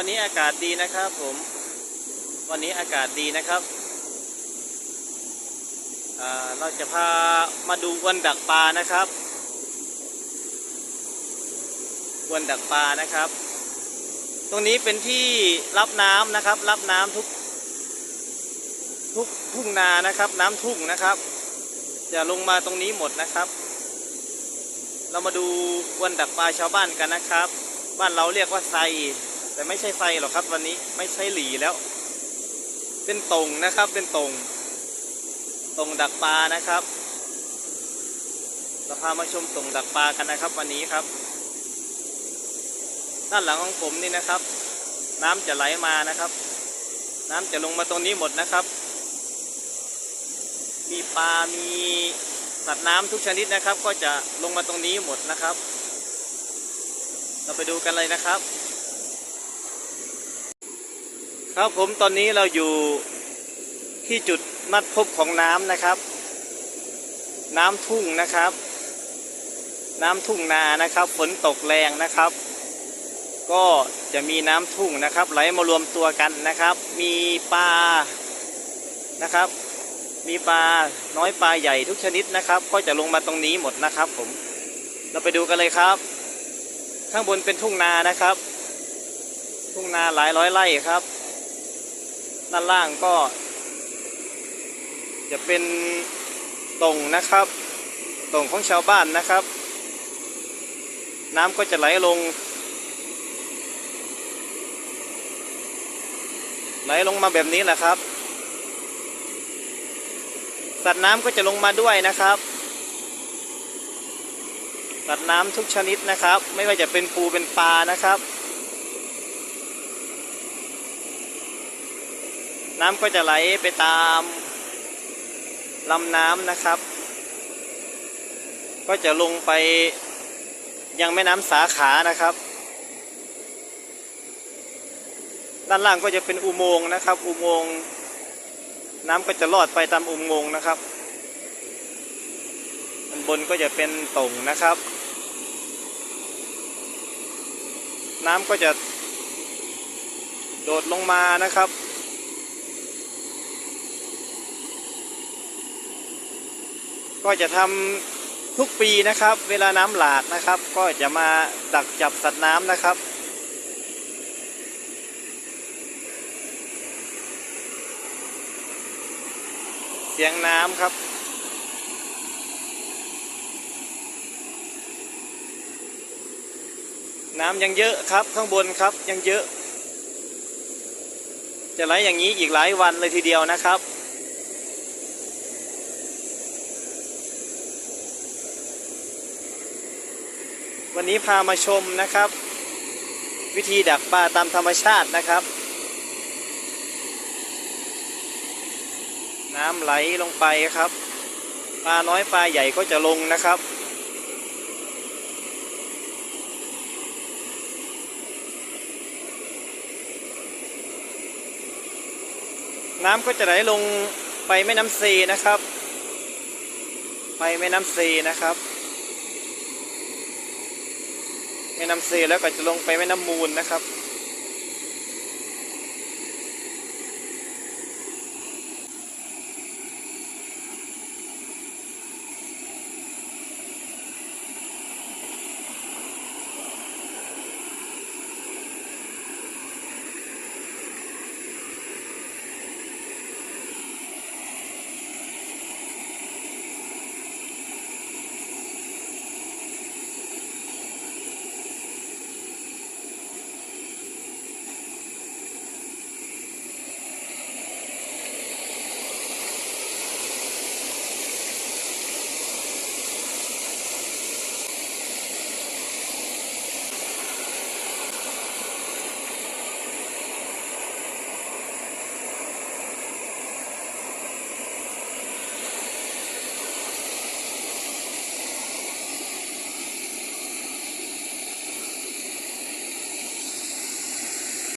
วันนี้อากาศดีนะครับผม วันนี้อากาศดีนะครับ เราจะพามาดูวันดักปลานะครับ วันดักปลานะครับ ตรงนี้เป็นที่รับน้ำนะครับ รับน้ำทุก ทุกทุ่งนานะครับ น้ำทุ่งนะครับ จะลงมาตรงนี้หมดนะครับ เรามาดูวันดักปลาชาวบ้านกันนะครับ บ้านเราเรียกว่าไซ แต่ไม่ใช่ไซหรอกครับวันนี้ไม่ใช่หลีแล้ว เป็นตรงนะครับเป็นตรงตรงดักปลานะครับ เราพามาชมตรงดักปลากันนะครับ วันนี้ครับ ด้านหลังของผมนี่นะครับ น้ำจะไหลมานะครับ น้ำจะลงมาตรงนี้หมดนะครับ มีปลา มีสัตว์น้ำทุกชนิดนะครับ ก็จะลงมาตรงนี้หมดนะครับ เราไปดูกันเลยนะครับ ครับผมตอนนี้เราอยู่ที่จุดนัดพบของน้ำนะครับ น้ำทุ่งนะครับ น้ำทุ่งนานะครับ ฝนตกแรงนะครับ ก็จะมีน้ำทุ่งนะครับ ไหลมารวมตัวกันนะครับ มีปลานะครับ มีปลาน้อยปลาใหญ่ทุกชนิดนะครับ ก็จะลงมาตรงนี้หมดนะครับ ผม เราไปดูกันเลยครับ ข้างบนเป็นทุ่งนานะครับ ทุ่งนาหลายร้อยไร่ครับ ด้านล่างก็ จะเป็นตรงนะครับตรงของชาวบ้านนะครับ น้ำก็จะไหลลง ไหลลงมาแบบนี้แหละครับ สัตว์น้ำก็จะลงมาด้วยนะครับ สัตว์น้ำทุกชนิดนะครับ ไม่ว่าจะเป็นปูเป็นปลานะครับ น้ำก็จะไหลไปตามลำน้ำนะครับ ก็จะลงไปยังแม่น้ำสาขานะครับ ด้านล่างก็จะเป็นอุโมงค์นะครับ อุโมงค์น้ำก็จะลอดไปตามอุโมงค์นะครับด้านบนก็จะเป็นตรงนะครับ น้ำก็จะโดดลงมานะครับ ก็จะทำทุกปีนะครับ เวลาน้ำหลากนะครับ ก็จะมาดักจับสัตว์น้ำนะครับเสียงน้ำครับ น้ำยังเยอะครับข้างบนครับยังเยอะ จะไหลอย่างนี้อีกหลายวันเลยทีเดียวนะครับ วันนี้พามาชมนะครับ วิธีดักปลาตามธรรมชาตินะครับ น้ำไหลลงไปครับปลาน้อยปลาใหญ่ก็จะลงนะครับน้ำก็จะไหลลงไปแม่น้ำซีนะครับ ไปแม่น้ำซีนะครับ แม่น้ำเซแล้วก็จะลงไปแม่น้ำมูลนะครับ